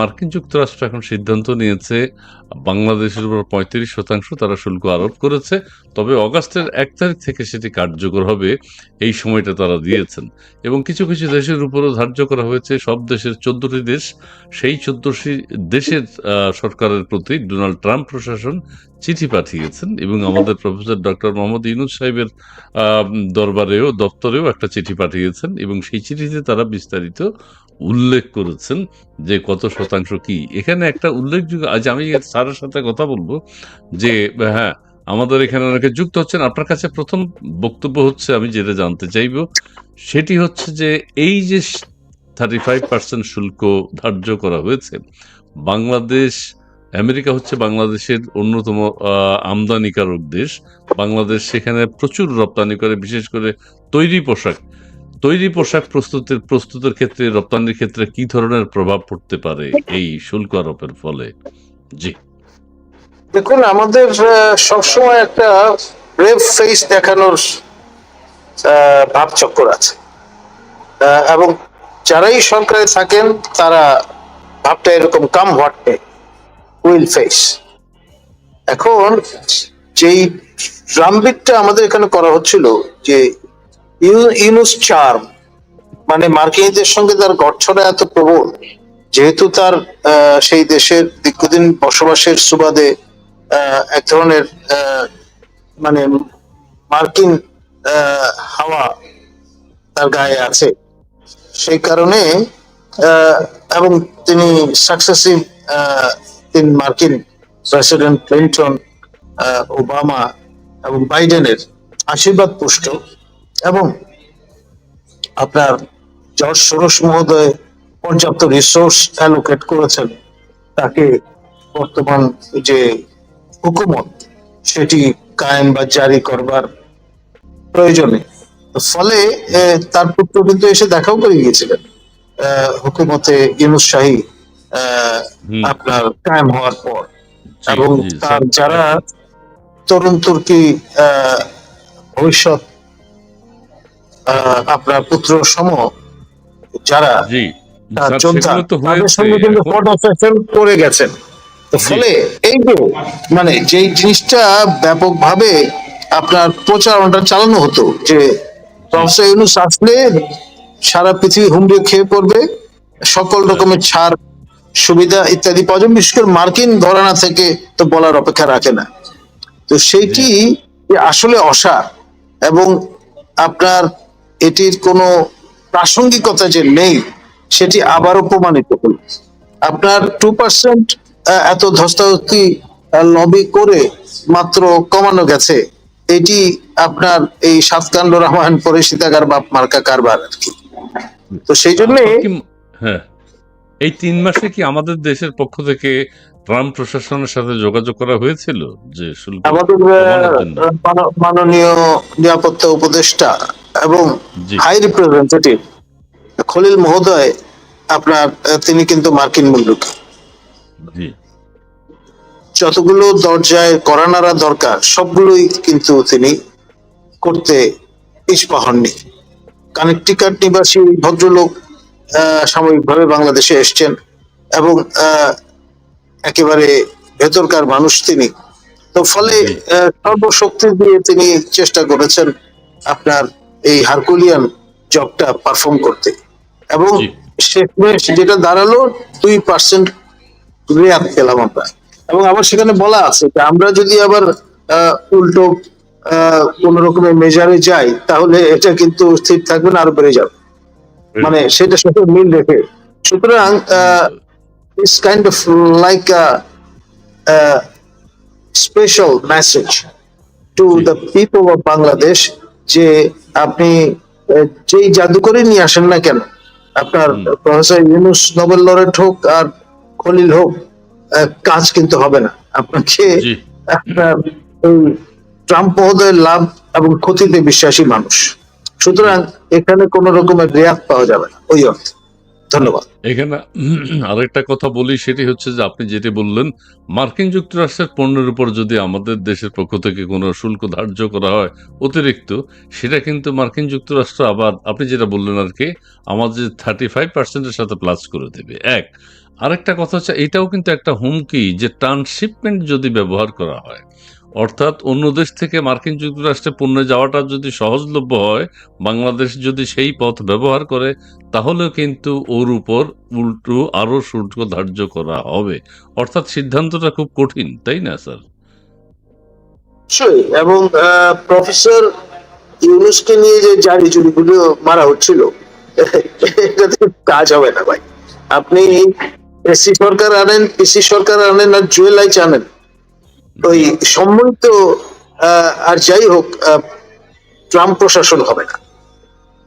মার্কিন যুক্তরাষ্ট্র এখন সিদ্ধান্ত নিয়েছে, বাংলাদেশের উপর পঁয়ত্রিশ শতাংশ তারা শুল্ক আরোপ করেছে, তবে অগাস্টের এক তারিখ থেকে সেটি কার্যকর হবে, এই সময়টা তারা দিয়েছেন। এবং কিছু কিছু দেশের উপরও ধার্য করা হয়েছে, সব দেশের চোদ্দটি দেশ, সেই চোদ্দটি দেশের সরকারের প্রতি ডোনাল্ড ট্রাম্প প্রশাসন চিঠি পাঠিয়েছেন এবং আমাদের প্রফেসর ডক্টর মোহাম্মদ ইউনুস সাহেবের দরবারেও, দপ্তরেও একটা চিঠি পাঠিয়েছেন এবং সেই চিঠিতে তারা বিস্তারিত উল্লেখ করেছেন যে কত শতাংশ কি। এখানে একটা উল্লেখযোগ্য আজ আমি স্যারের সাথে কথা বলব যে হ্যাঁ আমাদের এখানে অনেকে যুক্ত হচ্ছেন। আপনার কাছে প্রথম বক্তব্য হচ্ছে, আমি যেটা জানতে চাইব, সেটি হচ্ছে যে এই যে থার্টি ফাইভ পার্সেন্ট শুল্ক ধার্য করা হয়েছে, বাংলাদেশ, আমেরিকা হচ্ছে বাংলাদেশের অন্যতম আমদানিকারক দেশ। বাংলাদেশ সেখানে প্রচুর রপ্তানি করে, বিশেষ করে তৈরি পোশাক। তৈরি পোশাক প্রস্তুতের প্রস্তুতের ক্ষেত্রে, রপ্তানির ক্ষেত্রে কি ধরনের প্রভাব পড়তে পারে এই শুল্ক আরোপের ফলে? জি। দেখুন, আমাদের সবসময় একটা ব্রেভ ফেস দেখানোর ভাবচক্কর আছে। এবং যারাই সরকারে থাকেন, তারা ভাবটা এরকম কাম হোয়াট উইল ফেস এখন যেই ড্রামবিটটা আমাদের এখানে করা হচ্ছিল, যে ইউনুস চার্ম মানে মার্কিনীদের সঙ্গে তার গঠছড়া এত প্রবল, যেহেতু তার সেই দেশের দীর্ঘদিন বসবাসের সুবাদে এক ধরনের মানে মার্কিন হাওয়া তার গায়ে আছে। সেই কারণে এবং তিনি সাকসেসিভ তিন মার্কিন প্রেসিডেন্ট ক্লিন্টন ওবামা এবং বাইডেনের আশীর্বাদ পুষ্ট। এবং আপনার জর্জ সরোস মহোদয় পর্যাপ্ত রিসোর্স অ্যালোকেট করেছেন তাকে বর্তমান যে হুকুমত সেটি কায়েম বা জারি করবার প্রয়োজনে। ফলে তার পুত্র কিন্তু এসে দেখাও করে গিয়েছিলেন। আহ, হুকুমতে ইউনুস শাহী আহ, আপনার কায়েম হওয়ার পর। এবং তার যারা তরুণ তুর্কি আহ, ভবিষ্যৎ আপনার পুত্র সম যারা যোদ্ধা তাদের সঙ্গে কিন্তু করে গেছেন। ফলে এই যে মানে যেই জিনিসটা ব্যাপকভাবে আপনার প্রচারণাটা চালানো হতো যে প্রফেসর ইউনুস আসলে সারা পৃথিবী হুমড়ি খেয়ে পড়বে সকল রকমের ছাড় সুবিধা ইত্যাদি পাওয়া যাবে বিশেষ করে মার্কিন ঘরানা থেকে তো বলার অপেক্ষা রাখে না। তো সেইটি আসলে অসার এবং আপনার এটির কোনো প্রাসঙ্গিকতা যে নেই, সেটি আবারও প্রমাণিত হল। আপনার টু পার্সেন্ট এত ধস্তাধস্তি লবি করে মাত্র কমানো গেছে, এটি আপনার এই সাতকাণ্ড রামায়ণ পরে সীতাকার বাপ মার্কা কারবার আর কি। তো সেই জন্য হ্যাঁ। এই তিন মাসে কি আমাদের দেশের পক্ষ থেকে ট্রাম্প প্রশাসনের সাথে যোগাযোগ করা হয়েছিল যে শুল্ক আমাদের মানো- মাননীয় নিরাপত্তা উপদেষ্টা এবং হাই রিপ্রেজেন্টেটিভ খলিল মহোদয় আপনার তিনি কিন্তু মার্কিন মুল্লুক যতগুলো দরজায় করানারা দরকার সবগুলোই কিন্তু তিনি করতে পিছপা হননি। কানেকটিকাট নিবাসী ভদ্রলোক আহ, সাময়িকভাবে বাংলাদেশে এসছেন এবং একেবারে ভেতরকার মানুষ তিনি। তো ফলে। সর্বশক্তি দিয়ে তিনি চেষ্টা করেছেন আপনার এই হারকুলিয়ান জবটা পারফর্ম করতে। এবং। শেষমেশ যেটা দাঁড়াল দুই পার্সেন্ট রেয়াত পেলাম আমরা। এবং আবার সেখানে বলা আছে যে আমরা যদি আবার আহ, উল্টো কোন রকমের মেজারে যাই তাহলে এটা কিন্তু স্থির থাকবে না আরও বেড়ে যাবে। মানে সেটা সাথে মিল রেখে। সুতরাং it's kind of like special message to G. The people of Bangladesh যে আপনি যেই জাদুকরে নিয়ে আসেন না কেন আপনার প্রফেসর ইউনুস নোবেল লরেট হোক আর খলিল হোক কাজ কিন্তু হবে না। আপনাকে আপনার ট্রাম্প মহোদয়ের লাভ এবং ক্ষতিতে বিশ্বাসী মানুষ। সুতরাং এখানে কোন রকমের রেয়াত পাওয়া যাবে না ওই অর্থে। ধন্যবাদ। এখানে আরেকটা কথা বলি, সেটি হচ্ছে যে আপনি যেটি বললেন, মার্কিন যুক্তরাষ্ট্রের পণ্যের উপর যদি আমাদের দেশের পক্ষ থেকে কোনো শুল্ক ধার্য করা হয় অতিরিক্ত, সেটা কিন্তু মার্কিন যুক্তরাষ্ট্র আবার, আপনি যেটা বললেন আর কি, আমাদের থার্টি ফাইভ পার্সেন্টের সাথে প্লাস করে দেবে। এক, আরেকটা কথা হচ্ছে, এটাও কিন্তু একটা হুমকি যে ট্রান্সশিপমেন্ট যদি ব্যবহার করা হয় অর্থাৎ অন্য দেশ থেকে মার্কিন যুক্তরাষ্ট্রে পণ্য যাওয়াটা যদি সহজলভ্য হয়, বাংলাদেশ যদি সেই পথ ব্যবহার করে, তাহলেও কিন্তু ওর উপর উল্টো আরও শুল্ক ধার্য করা হবে। অর্থাৎ সিদ্ধান্তটা খুব কঠিন, তাই না, স্যার? এবং প্রফেসর ইউনুসকে নিয়ে যে জারি জুড়িগুলো মারা হচ্ছিল এটাতে কাজ হবে না ভাই। আপনি এসি সরকার আনেন পিসি সরকার আনেন আর জুয়েল আইচ আনেন। ওই সম্মিলিত আর যাই হোক ট্রাম্প প্রশাসন হবে না।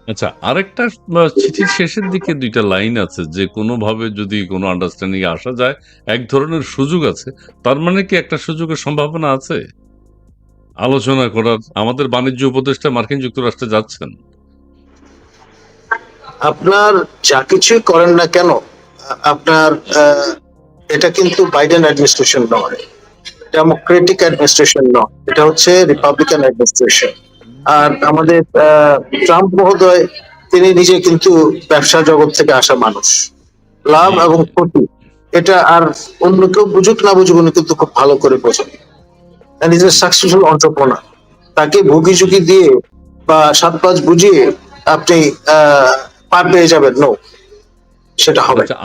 আচ্ছা আরেকটা চিঠির শেষের দিকে দুইটা লাইন আছে যে কোনোভাবে যদি কোনো আন্ডারস্ট্যান্ডিং আসা যায় এক ধরনের সুযোগ আছে। তার মানে কি একটা সুযোগের সম্ভাবনা আছে? আলোচনা করার আমাদের বাণিজ্য উপদেষ্টা মার্কিন যুক্তরাষ্ট্রে যাচ্ছেন। আপনার যা কিছুই করেন না কেন আপনার এটা কিন্তু বাইডেন অ্যাডমিনিস্ট্রেশন নয়। ডেমোক্রেটিক অ্যাডমিনিস্ট্রেশন নয়, এটা হচ্ছে রিপাবলিকান অ্যাডমিনিস্ট্রেশন আর আমাদের ট্রাম্প মহোদয়, তিনি নিজে কিন্তু ব্যবসা জগৎ থেকে আসা মানুষ। লাভ এবং ক্ষতি, এটা আর অন্য কেউ বুঝুক না বুঝুক, উনি কিন্তু খুব ভালো করে বোঝেন। নিজের সাকসেসফুল অন্টারপ্রনার তাকে ভুগি ঝুঁকি দিয়ে বা সাত পাঁচ বুঝিয়ে আপনি পার পেয়ে যাবেন। নো সেটা হবে। আচ্ছা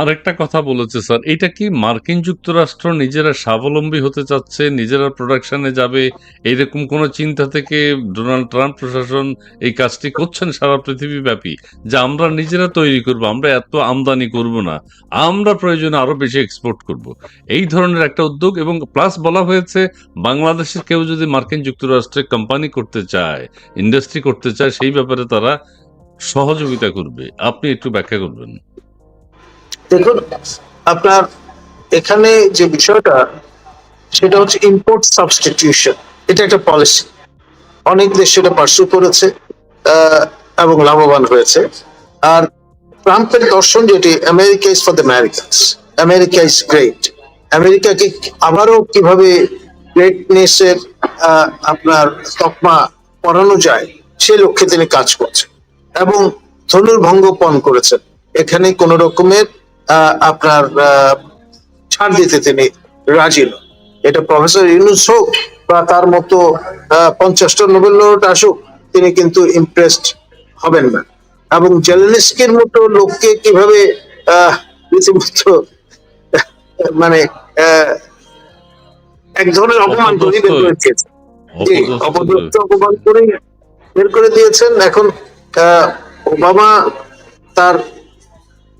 আরেকটা কথা বলেছে, স্যার। এটা কি মার্কিন যুক্তরাষ্ট্র নিজেরা স্বাবলম্বী হতে চাচ্ছে, নিজেরা প্রোডাকশনে যাবে? এইরকম কোন চিন্তা থেকে ডোনাল্ড ট্রাম্প প্রশাসন এই কাজটি করছেন সারা পৃথিবী ব্যাপী যে আমরা নিজেরা তৈরি করব, আমরা এত আমদানি করব না, আমরা প্রয়োজনে আরও বেশি এক্সপোর্ট করব। এই ধরনের একটা উদ্যোগ এবং প্লাস বলা হয়েছে, বাংলাদেশের কেউ যদি মার্কিন যুক্তরাষ্ট্রে কোম্পানি করতে চায় ইন্ডাস্ট্রি করতে চায়, সেই ব্যাপারে তারা সহযোগিতা করবে। আপনি একটু ব্যাখ্যা করবেন। দেখুন, আপনার এখানে যে বিষয়টা, সেটা হচ্ছে ইম্পোর্ট সাবস্টিটিউশন এটা একটা পলিসি অনেক দেশ সেটা পার্সু করেছে এবং লাভবান হয়েছে। আর ট্রাম্পের দর্শন যেটি America is for the Americans America is great আমেরিকাকে আবারও কীভাবে গ্রেটনেসের আপনার তকমা পড়ানো যায়, সে লক্ষ্যে তিনি কাজ করছেন। এবং ধনুর্ভঙ্গ পণ করেছেন। এখানে কোন রকমের আপনার ছাড় দিতে তিনি রাজি নন। এটা প্রফেসর ইউনুস হোক বা তার মতো পঞ্চাশটা নোবেল laureate আসুক তিনি কিন্তু ইমপ্রেসড হবেন না। এবং জেলেনস্কির মতো লোককে কীভাবে রীতিমতো মানে এক ধরনের অপমান করে বের অপদস্থ অপমান করে বের করে দিয়েছেন। এখন আহ, ওবামা তার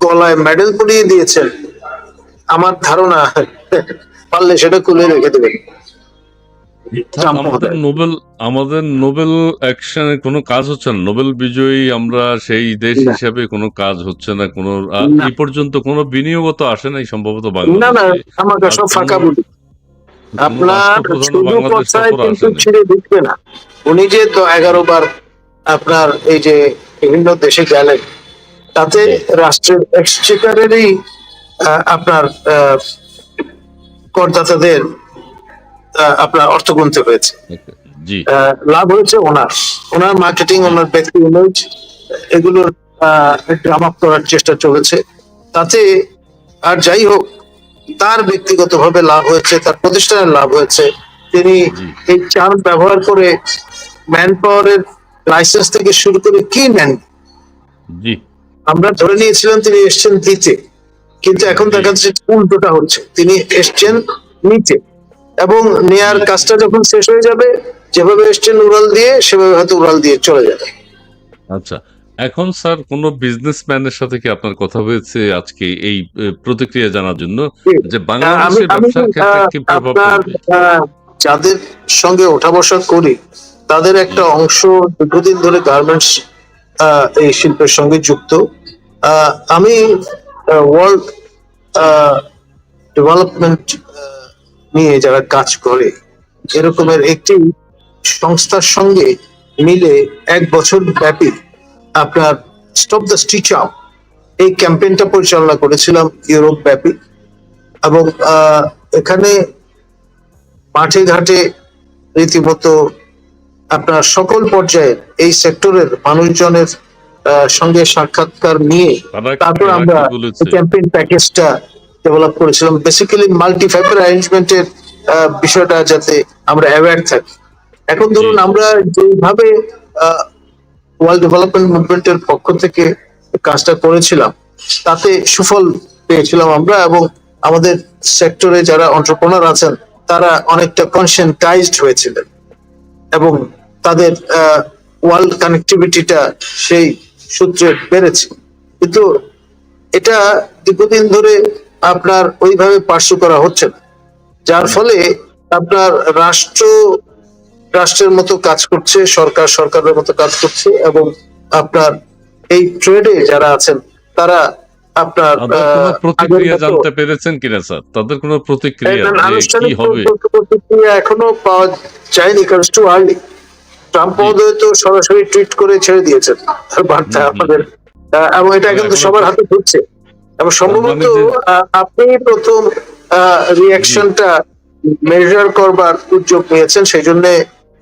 গলায় মেডেল পরিয়ে দিয়েছেন। আমার ধারণা পারলে সেটা খুলে রেখে দেবেন। আমাদের নোবেল আমাদের নোবেল অ্যাকশনে কোনো কাজ হচ্ছে না। নোবেল বিজয়ী আমরা সেই দেশ হিসাবে কোনো কাজ হচ্ছে না কোনো এই পর্যন্ত কোনো বিনিয়োগও তো আসে নাই সম্ভবত না না আমাকে সব ফাঁকা বলি। আপনার রাষ্ট্রপ্রধানও শুধু কথায় কিন্তু। ছিঁড়ে দিচ্ছে না। উনি যে তো এগারো বার আপনার এই যে বিভিন্ন দেশে গেলেন তাতে রাষ্ট্রের এক্সচেকারেরই আহ, আপনার করদাতাদের আপনার অর্থ গুনতে হয়েছে। লাভ হয়েছে ওনার। ওনার মার্কেটিং ওনার ব্যক্তি ইমেজ এগুলোর ড্রাম আপ করার চেষ্টা চলেছে। তাতে আর যাই হোক তার ব্যক্তিগতভাবে লাভ হয়েছে তার প্রতিষ্ঠানের লাভ হয়েছে। তিনি এই চার্ম ব্যবহার করে ম্যান পাওয়ারের লাইসেন্স থেকে শুরু করে কি নেন? জি। আমরা ধরে নিয়েছিলাম তিনি এসছেন দিতে কিন্তু এখন দেখা যাচ্ছে উল্টোটা হচ্ছে। তিনি এসছেন নিতে এবং নেয়ার কাজটা যখন শেষ হয়ে যাবে যেভাবে এসছেন উড়াল দিয়ে সেভাবে হয়তো উড়াল দিয়ে চলে যাবে। আচ্ছা এখন স্যার কোন বিজনেসম্যানের সাথে কি আপনার কথা হয়েছে আজকে এই প্রতিক্রিয়া জানার জন্য? যে বাংলাদেশের ব্যবসার ক্ষেত্রে কি প্রভাব যাদের সঙ্গে ওঠা বসা করি তাদের একটা অংশ দীর্ঘদিন ধরে গার্মেন্টস এই শিল্পের সঙ্গে যুক্ত। আমি ওয়ার্ল্ড ডেভেলপমেন্ট নিয়ে যারা কাজ করে, এরকমের একটি সংস্থার সঙ্গে মিলে এক বছর ব্যাপী আপনার স্টপ দ্য স্টিচ আপ এই ক্যাম্পেইনটা পরিচালনা করেছিলাম ইউরোপ ব্যাপী। এবং এখানে মাঠে ঘাটে রীতিমতো আপনার সকল পর্যায়ে এই সেক্টরের মানুষজনের সঙ্গে সাক্ষাৎকার নিয়ে তারা তারপর আমরা ক্যাম্পেইন প্যাকেজটা ডেভেলপ করেছিলাম। বেসিক্যালি মাল্টি ফ্যাক্টর অ্যারেঞ্জমেন্টের বিষয়টা যাতে আমরা অ্যাওয়্যার থাকি। এখন ধরুন আমরা যেভাবে ওয়ার্ল্ড ডেভেলপমেন্ট মুভমেন্টের পক্ষ থেকে কাজটা করেছিলাম তাতে সুফল পেয়েছিলাম আমরা এবং আমাদের সেক্টরে যারা অন্টারপ্রনার আছেন তারা অনেকটা কনসেন্টাইজড হয়েছিলেন এবং তাদের ওয়ার্ল্ড কানেক্টিভিটিটা সেই সূত্রে বেড়েছে। কিন্তু এটা দীর্ঘদিন ধরে আপনার ওইভাবে পার্শ্ব করা হচ্ছে না। যার ফলে আপনার রাষ্ট্র রাষ্ট্রের মতো কাজ করছে সরকার সরকারের মতো কাজ করছে এবং আপনার এই ট্রেডে যারা আছেন তারা আপনার প্রতিক্রিয়া জানতে পেরেছেন কিনা স্যার? তাদের কোনো প্রতিক্রিয়া কি হবে? প্রতিক্রিয়া এখনও পাওয়া যায়নি কারণ টু আর্লি ট্রাম্প মহোদয় তো সরাসরি টুইট করে ছেড়ে দিয়েছেন বার্তা। আমাদের। এবং এটা কিন্তু সবার হাতে ঘুরছে এবং সম্ভবত মানে আহ, আপনি প্রথম রিয়াকশনটা মেজার করবার উদ্যোগ নিয়েছেন সেই জন্য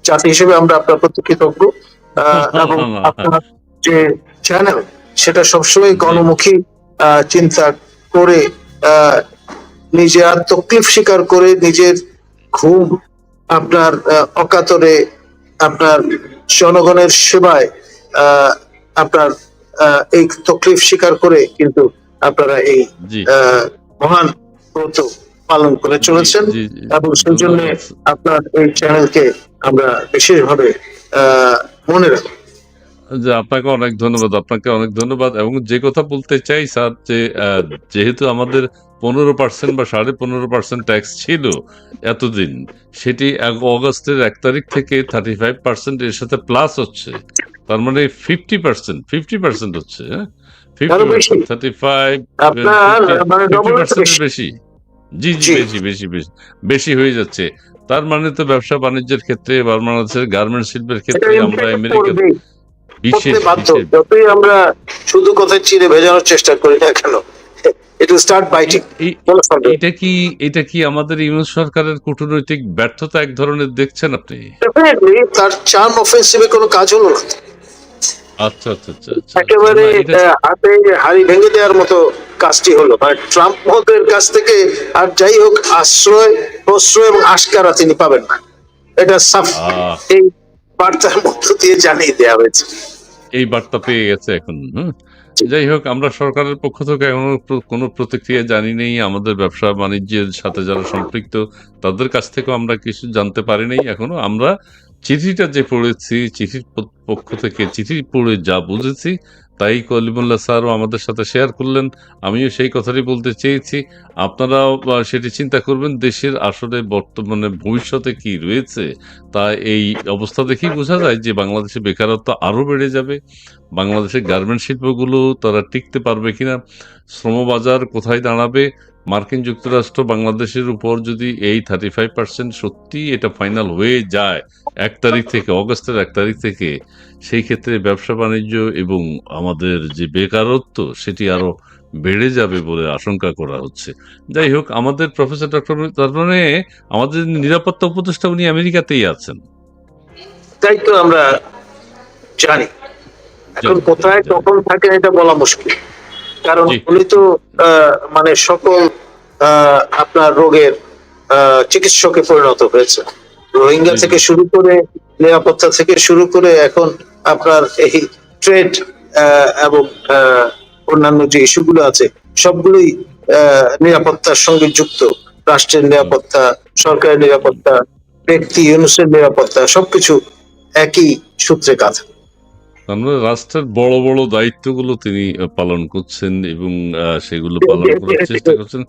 জাতি হিসেবে আমরা আপনার প্রতি কৃতজ্ঞ। এবং আপনার যে চ্যানেল সেটা সবসময় গণমুখী আহ, চিন্তা করে আহ, নিজে আর তকলিফ স্বীকার করে নিজের ঘুম আপনার অকাতরে আপনার জনগণের সেবায় আপনার এই তকলিফ স্বীকার করে কিন্তু আপনারা এই মহান ব্রত পালন করে চলেছেন এবং সেই জন্য আপনার এই চ্যানেলকে আমরা বিশেষভাবে আহ, মনে রাখি। যে আপনাকে অনেক ধন্যবাদ আপনাকে অনেক ধন্যবাদ এবং যে কথা বলতে চাই স্যার যে আহ, যেহেতু আমাদের পনেরো পার্সেন্ট বা সাড়ে পনেরো পার্সেন্ট ট্যাক্স ছিল এতদিন। সেটি অগস্টের এক তারিখ থেকে থার্টি ফাইভ পার্সেন্ট এর সাথে প্লাস হচ্ছে। তার মানে ফিফটি পার্সেন্ট ফিফটি পার্সেন্ট হচ্ছে হ্যাঁ? বেশি। থার্টি ফাইভ আপনার মানে পার্সেন্ট বেশি। জি জি। বেশি বেশি বেশি বেশি হয়ে যাচ্ছে। তার মানে তো ব্যবসা বাণিজ্যের ক্ষেত্রে বাংলাদেশের গার্মেন্ট শিল্পের ক্ষেত্রে আমরা আমেরিকা বিশেষ। যতই আমরা শুধু কথায় চিড়ে ভেজানোর চেষ্টা করি না কেন ইট উইল স্টার্ট বাইটিং এটা কি এটা কি আমাদের ইউনুস সরকারের কূটনৈতিক ব্যর্থতা এক ধরনের দেখছেন আপনি? ডেফিনেটলি তার চার্ম অফেন্সিভে কোনো কাজ হলো না। আচ্ছা আচ্ছা আচ্ছা আচ্ছা। একেবারে হাতে হাড়ি ভেঙে দেওয়ার মতো কাজটি হলো। মানে ট্রাম্প মহোদয়ের কাছ থেকে আর যাই হোক আশ্রয় প্রশ্রয় এবং আশকারা তিনি পাবেন না। এটা সাফ এই বার্তার মধ্য দিয়ে জানিয়ে দেওয়া হয়েছে। এই বার্তা পেয়ে গেছে এখন হুম। যাই হোক, আমরা সরকারের পক্ষ থেকে এখনও কোনো প্রতিক্রিয়া জানি নেই আমাদের ব্যবসা বাণিজ্যের সাথে যারা সম্পৃক্ত, তাদের কাছ থেকেও আমরা কিছু জানতে পারি নাই এখনও আমরা চিঠিটা যে পড়েছি, চিঠির পক্ষ থেকে চিঠি পড়ে যা বুঝেছি, তাই কলিমুল্লাহ স্যারও আমাদের সাথে শেয়ার করলেন। আমিও সেই কথাটি বলতে চেয়েছি। আপনারাও সেটি চিন্তা করবেন, দেশের আসলে বর্তমানে ভবিষ্যতে কি রয়েছে, তা এই অবস্থা দেখেই বোঝা যায় যে বাংলাদেশে বেকারত্ব আরও বেড়ে যাবে। বাংলাদেশের গার্মেন্ট শিল্পগুলো তারা টিকতে পারবে কিনা, শ্রমবাজার কোথায় দাঁড়াবে মার্কিন যুক্তরাষ্ট্র বাংলাদেশের উপর যদি এই থার্টি ফাইভ পার্সেন্ট সত্যি এটা ফাইনাল হয়ে যায় এক তারিখ থেকে অগস্টের এক তারিখ থেকে সেই ক্ষেত্রে ব্যবসা বাণিজ্য এবং আমাদের যে বেকারত্ব সেটি আরও বেড়ে যাবে বলে আশঙ্কা করা হচ্ছে। যাই হোক আমাদের প্রফেসর ডক্টর তার মানে আমাদের নিরাপত্তা উপদেষ্টা উনি আমেরিকাতেই আছেন। তাই তো আমরা জানি। এখন কোথায় কখন থাকেন এটা বলা মুশকিল। কারণ উনি তো মানে সকল আপনার রোগের চিকিৎসকে পরিণত হয়েছে রোহিঙ্গা থেকে শুরু করে নিরাপত্তা থেকে শুরু করে এখন আপনার এই ট্রেড এবং আহ, অন্যান্য যে ইস্যুগুলো আছে সবগুলোই আহ, নিরাপত্তার সঙ্গে যুক্ত। রাষ্ট্রের নিরাপত্তা সরকারের নিরাপত্তা ব্যক্তি ইউনুসের নিরাপত্তা সবকিছু একই সূত্রে কাজ। আমরা রাষ্ট্রের বড় বড় দায়িত্বগুলো তিনি পালন করছেন এবং সেগুলো পালন করার চেষ্টা করছেন।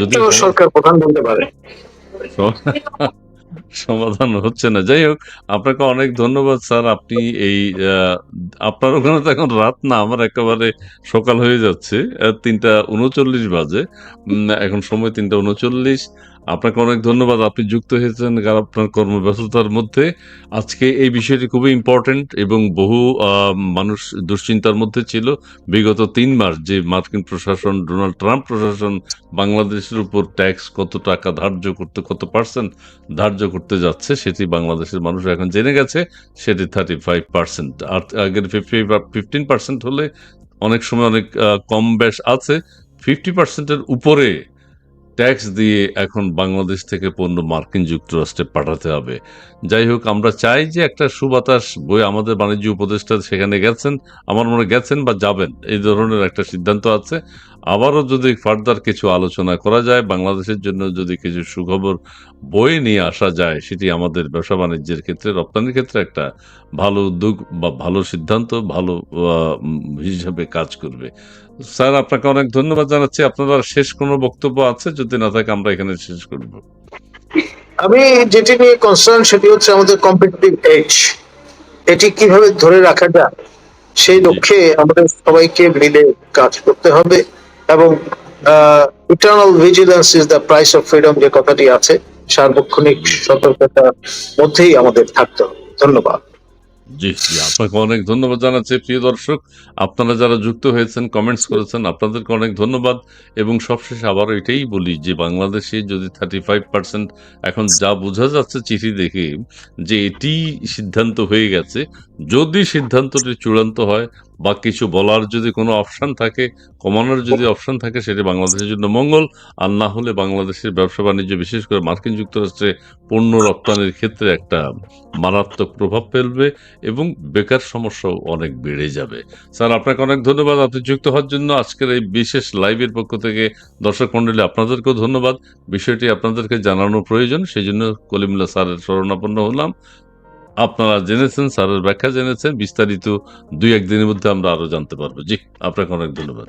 যদি সরকার প্রধান বলতে পারে। সমাধান হচ্ছে না। যাই হোক আপনাকে অনেক ধন্যবাদ স্যার। আপনি এই আপনার ওখানে তো এখন রাত না আমার একেবারে সকাল হয়ে যাচ্ছে। তিনটা উনচল্লিশ বাজে। এখন সময় তিনটা উনচল্লিশ। আপনাকে অনেক ধন্যবাদ। আপনি যুক্ত হয়েছেন আপনার কর্মব্যস্ততার মধ্যে। আজকে এই বিষয়টি খুবই ইম্পর্টেন্ট এবং বহু মানুষ দুশ্চিন্তার মধ্যে ছিল। বিগত তিন মাস যে মার্কিন প্রশাসন, ডোনাল্ড ট্রাম্প প্রশাসন বাংলাদেশের উপর ট্যাক্স কত টাকা ধার্য করতে, কত পার্সেন্ট ধার্য করতে যাচ্ছে, সেটি বাংলাদেশের মানুষ এখন জেনে গেছে। সেটি থার্টি ফাইভ পার্সেন্ট আর আগের ফিফটি ফিফটিন পার্সেন্ট হলে অনেক সময় অনেক কম বেশ আছে। ফিফটি পার্সেন্টের উপরে ট্যাক্স দিয়ে এখন বাংলাদেশ থেকে পণ্য মার্কিন যুক্তরাষ্ট্রে পাঠাতে হবে। যাই হোক, আমরা চাই যে একটা সুবাতাস বই আমাদের বাণিজ্য উপদেষ্টা সেখানে গেছেন, আমার মনে গেছেন বা যাবেন। এই ধরনের একটা সিদ্ধান্ত আছে। আবারও যদি ফার্দার কিছু আলোচনা করা যায় বাংলাদেশের জন্য যদি কিছু সুখবর বই নিয়ে আসা যায় সেটি আমাদের ব্যবসা বাণিজ্যের ক্ষেত্রে রপ্তানির ক্ষেত্রে একটা ভালো উদ্যোগ বা ভালো সিদ্ধান্ত ভালো হিসাবে কাজ করবে। স্যার আপনাকে অনেক ধন্যবাদ জানাচ্ছি। আপনার শেষ কোনো বক্তব্য আছে? যদি না থাকে আমরা এখানে শেষ করব। আমি যেটি নিয়ে কনসার্ন সেটি হচ্ছে আমাদের কম্পিটিটিভ এজ এটি কীভাবে ধরে রাখা যায় সেই লক্ষ্যে আমাদের সবাইকে মিলে কাজ করতে হবে। এবং eternal vigilance is the price of freedom যে কথাটি আছে, সার্বক্ষণিক সতর্কতার মধ্যেই আমাদের থাকতে হবে। ধন্যবাদ। জি জি, আপনাকে অনেক ধন্যবাদ জানাচ্ছি, প্রিয় দর্শক। আপনারা যারা যুক্ত হয়েছেন কমেন্টস করেছেন, আপনাদেরকে অনেক ধন্যবাদ। এবং সবশেষে আবার এটাই বলি যে, বাংলাদেশে যদি থার্টি ফাইভ পার্সেন্ট এখন যা বোঝা যাচ্ছে চিঠি দেখে, যে এটি সিদ্ধান্ত হয়ে গেছে, যদি সিদ্ধান্তটি চূড়ান্ত হয় বা কিছু বলার যদি কোনো অপশন থাকে, কমানোর যদি অপশন থাকে, সেটি বাংলাদেশের জন্য মঙ্গল। আর না হলে বাংলাদেশের ব্যবসা বাণিজ্য, বিশেষ করে মার্কিন যুক্তরাষ্ট্রে পণ্য রপ্তানির ক্ষেত্রে একটা মারাত্মক প্রভাব ফেলবে এবং বেকার সমস্যাও অনেক বেড়ে যাবে। স্যার, আপনাকে অনেক ধন্যবাদ। আপনি যুক্ত হওয়ার জন্য আজকের এই বিশেষ লাইভের পক্ষ থেকে দর্শক মন্ডলী আপনাদেরকেও ধন্যবাদ। বিষয়টি আপনাদেরকে জানানো প্রয়োজন সেই জন্য কলিমুল্লাহ স্যারের শরণাপন্ন হলাম। আপনারা জেনেছেন, স্যারের ব্যাখ্যা জেনেছেন, বিস্তারিত দুই একদিনের মধ্যে আমরা আরও জানতে পারব। জি, আপনাকে অনেক ধন্যবাদ।